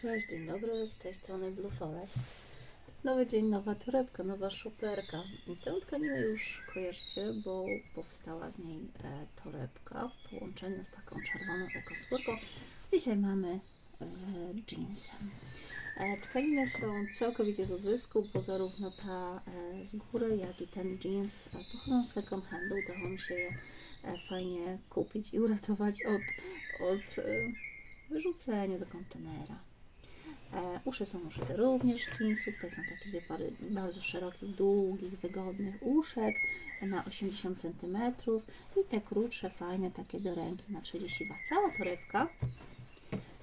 Cześć, dzień dobry, z tej strony Blue Forest. Nowy dzień, nowa torebka, nowa szuperka. I Tę tkaninę już kojarzycie, bo powstała z niej e, torebka w połączeniu z taką czerwoną ekoskórką. Dzisiaj mamy z jeansem. E, tkaniny są całkowicie z odzysku, bo zarówno ta e, z góry, jak i ten jeans e, pochodzą z second handu. Udało mi się je e, fajnie kupić i uratować od, od e, wyrzucenia do kontenera. E, uszy są uszyte również z jeansu. Tutaj są takie bardzo szerokich, długich, wygodnych uszek na 80 cm i te krótsze, fajne, takie do ręki na 32. Cała torebka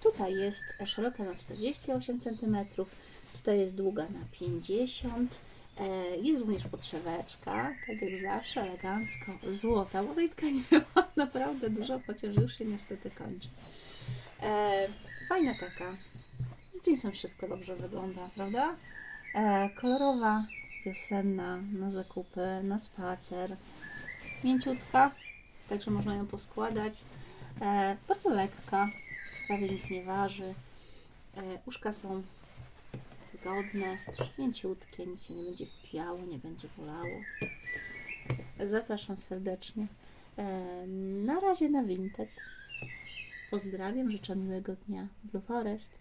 tutaj jest szeroka na 48 cm, tutaj jest długa na 50 E, Jest również podszeweczka, tak jak zawsze, elegancko, złota, bo tej tkaniny mam naprawdę dużo, chociaż już się niestety kończy. E, fajna taka. Z jeansem wszystko dobrze wygląda, prawda? E, kolorowa, wiosenna, na zakupy, na spacer. Mięciutka, także można ją poskładać. E, bardzo lekka, prawie nic nie waży. E, uszka są wygodne, mięciutkie, nic się nie będzie wpijało, nie będzie bolało. Zapraszam serdecznie. E, na razie na Vinted. Pozdrawiam, życzę miłego dnia. Blue Forest.